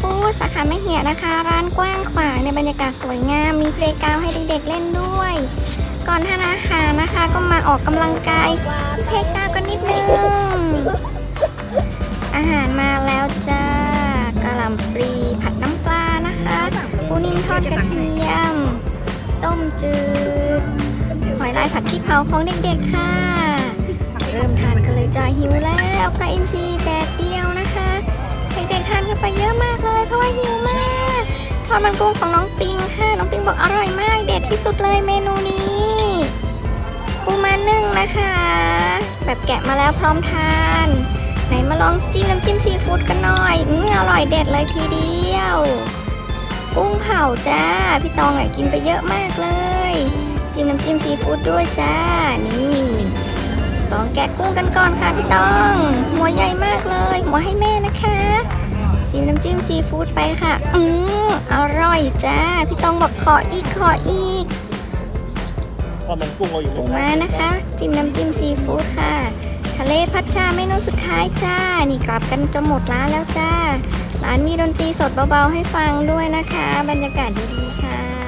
ฟู้ดสาขาแม่เหียนะคะ ร้านกว้างขวางในบรรยากาศสวยงาม มีเพลย์กราวให้เด็กๆเล่นด้วย ก่อนทานอาหารนะคะ ก็มาออกกำลังกายที่เพลย์กราวกันนิดนึง อาหารมาแล้วจ้ากะหล่ำปลีผัดน้ำปลานะคะ ปูนิ่มทอดกระเทียม ต้มจืด หอยลายผัดพริกเผาของเด็กๆค่ะ เริ่มทานกันเลยจ้าหิวแล้วปลาอินทรี ทอดมันกุ้งของน้องปิงค่ะ น้องปิงบอกอร่อยมาก เด็ดที่สุดเลยเมนูนี้ปูมานึ่งนะคะ แบบแกะมาแล้วพร้อมทาน ไหนมาลองจิ้มน้ำจิ้มซีฟู้ดกันหน่อยอืมอร่อยเด็ดเลยทีเดียว กุ้งเผาจ้า พี่ตองอะกินไปเยอะมากเลย จิ้มน้ำจิ้มซีฟู้ดด้วยจ้า นี่ ลองแกะกุ้งกันก่อนค่ะพี่ตอง หัวใหญ่มากเลย หัวให้แม่นะคะ จิ้มน้ำจิ้มซีฟู้ดไปค่ะ อืมอร่อยจ้า พี่ตองบอกขออีกขออีกพราะมันกุ้งเราอยู่ปูม้านะคะ จิ้มน้ำจิ้มซีฟู้ดค่ะ ทะเลพัชชาเมนูสุดท้ายจ้า นี่กลับกันจะหมดร้านแล้วจ้า ร้านมีดนตรีสดเบาๆให้ฟังด้วยนะคะ บรรยากาศดีๆค่ะ